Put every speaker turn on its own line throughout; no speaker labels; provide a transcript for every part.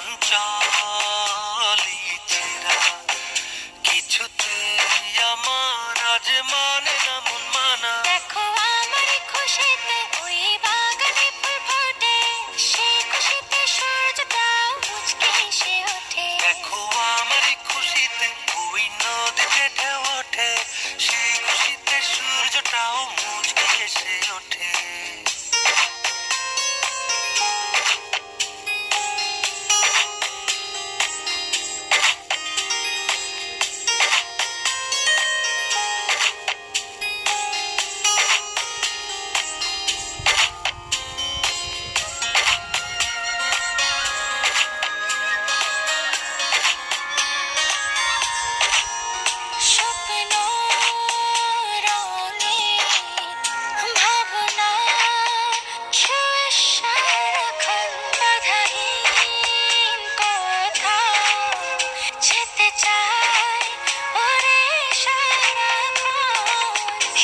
who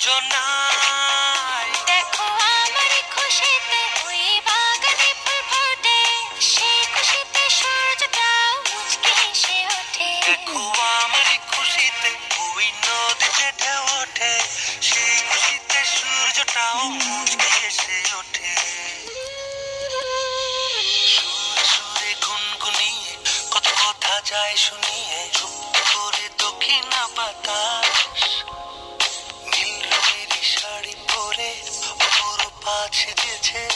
রঞ্জনায় দেখো
আমার
খুশিতে ওই বাগানে ফুল ফোটে সেই খুশিতে সূর্যটাও ওঠে।
দেখো
আমার খুশিতে ওই
নদীতে ওঠে সেই সুরে সুরে কত কথা যায় শুনিয়ে চুপ করে দক্ষিণা বাতাস 去借钱。